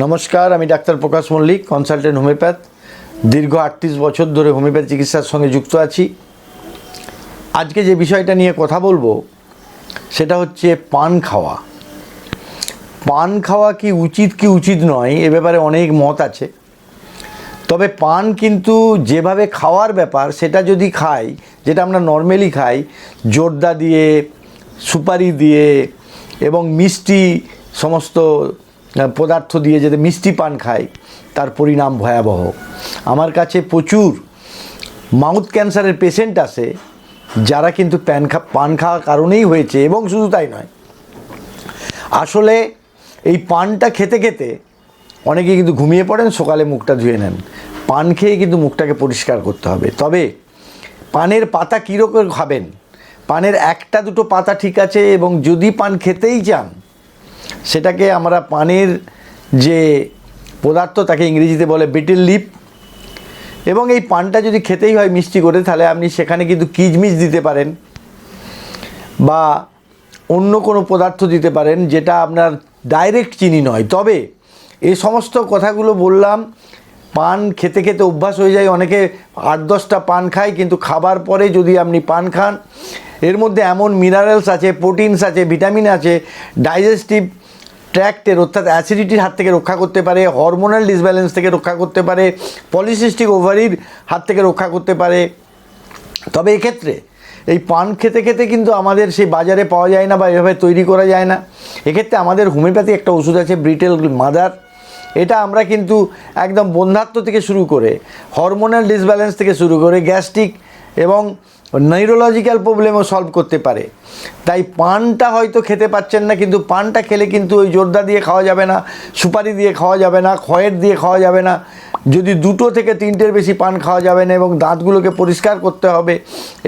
নমস্কার, আমি doctor Prakash Mallick consultant homeopath দীর্ঘ আটত্রিশ বছর ধরে হোমিওপ্যাথ চিকিৎসার সঙ্গে যুক্ত আছি। আজকে যে বিষয়টা নিয়ে কথা বলব, সেটা হচ্ছে পান খাওয়া। পান খাওয়া কি উচিত কি উচিত নয়, এ ব্যাপারে অনেক মত আছে। তবে পান কিন্তু যেভাবে খাওয়ার ব্যাপার, সেটা যদি খাই, যেটা আমরা নর্মালি খাই, জোরদা দিয়ে, সুপারি দিয়ে এবং মিষ্টি, সমস্ত পদার্থ দিয়ে যাতে মিষ্টি পান খায়, তার পরিণাম ভয়াবহ। আমার কাছে প্রচুর মাউথ ক্যান্সারের পেশেন্ট আসে যারা কিন্তু প্যান খা, পান খাওয়ার কারণেই হয়েছে, এবং শুধু তাই নয়। আসলে এই পানটা খেতে খেতে অনেকে কিন্তু ঘুমিয়ে পড়েন, সকালে মুখটা ধুয়ে নেন। পান খেয়ে কিন্তু মুখটাকে পরিষ্কার করতে হবে। তবে পানের পাতা কীরকম খাবেন? পানের একটা দুটো পাতা ঠিক আছে, এবং যদি পান খেতেই চান সেটাকে আমরা পানের যে পদার্থ তাকে ইংরেজিতে বলে বিটেল লিপ। এবং এই পানটা যদি খেতেই হয় মিষ্টি করে, তাহলে আপনি সেখানে কিন্তু কিচমিচ দিতে পারেন বা অন্য কোনো পদার্থ দিতে পারেন যেটা আপনার ডাইরেক্ট চিনি নয়। তবে এই সমস্ত কথাগুলো বললাম, পান খেতে খেতে অভ্যাস হয়ে যায়। অনেকে আট দশটা পান খায়, কিন্তু খাবার পরে যদি আপনি পান খান, এর মধ্যে এমন মিনারেলস আছে প্রোটিনস আছে ভিটামিন আছে ডাইজেস্টিভ ট্র্যাক্টের অর্থাৎ অ্যাসিডিটির হাত থেকে রক্ষা করতে পারে হরমোনাল ডিসব্যালেন্স থেকে রক্ষা করতে পারে পলিসিস্টিক ওভারির হাত থেকে রক্ষা করতে পারে। তবে এক্ষেত্রে এই পান খেতে খেতে কিন্তু আমাদের সেই বাজারে পাওয়া যায় না বা এভাবে তৈরি করা যায় না। এক্ষেত্রে আমাদের হোমিওপ্যাথি একটা ওষুধ আছে ব্রিটেল মাদার। এটা আমরা কিন্তু একদম বন্ধাত্ম থেকে শুরু করে হরমোনাল ডিসব্যালেন্স থেকে শুরু করে গ্যাস্ট্রিক এবং নিউরোলজিক্যাল প্রবলেমও সলভ করতে পারে। তাই পানটা হয়তো খেতে পাচ্ছেন না, কিন্তু পানটা খেলে কিন্তু ওই জোরদা দিয়ে খাওয়া যাবে না, সুপারি দিয়ে খাওয়া যাবে না, খয়ের দিয়ে খাওয়া যাবে না। যদি দুটো থেকে তিনটের বেশি পান খাওয়া যাবে না এবং দাঁতগুলোকে পরিষ্কার করতে হবে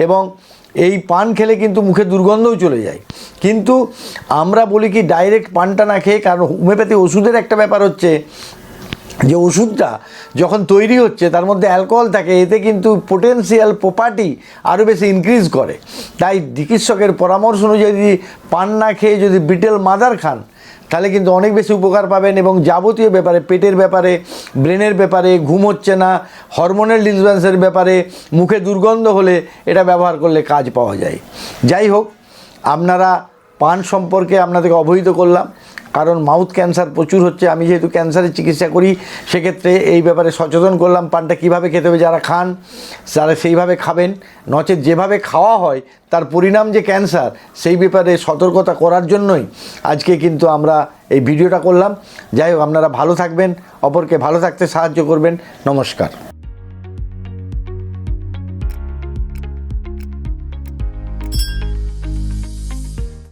এবং এই পান খেলে কিন্তু মুখে দুর্গন্ধও চলে যায়। কিন্তু আমরা বলি কি ডাইরেক্ট পানটা না খেয়ে, কারণ হোমিওপ্যাথি ওষুধের একটা ব্যাপার হচ্ছে যে ওষুধটা যখন তৈরি হচ্ছে, তার মধ্যে অ্যালকোহল থাকে, এতে কিন্তু পোটেন্সিয়াল প্রপার্টি আরও বেশি ইনক্রিজ করে। তাই চিকিৎসকের পরামর্শ অনুযায়ী যদি পান না খেয়ে যদি বিটেল মাদার খান, তাহলে কিন্তু অনেক বেশি উপকার পাবেন এবং যাবতীয় ব্যাপারে, পেটের ব্যাপারে, ব্রেনের ব্যাপারে, ঘুম হচ্ছে না হরমোনাল ডিসব্যালেন্সের ব্যাপারে, মুখে দুর্গন্ধ হলে এটা ব্যবহার করলে কাজ পাওয়া যায়। যাই হোক, আপনারা পান সম্পর্কে আপনাদেরকে অবহিত করলাম। কারণ মাউথ ক্যান্সার প্রচুর হচ্ছে, আমি যেহেতু ক্যান্সারের চিকিৎসা করি, সেক্ষেত্রে এই ব্যাপারে সচেতন করলাম, পানটা কীভাবে খেতে হবে, যারা খান, তারা সেইভাবে খাবেন। নচেত যেভাবে খাওয়া হয়, তার পরিণাম যে ক্যান্সার, সেই ব্যাপারে সতর্কতা করার জন্যই আজকে কিন্তু আমরা এই ভিডিওটা করলাম। যাই হোক, আপনারা ভালো থাকবেন, অপরকে ভালো থাকতে সাহায্য করবেন। নমস্কার।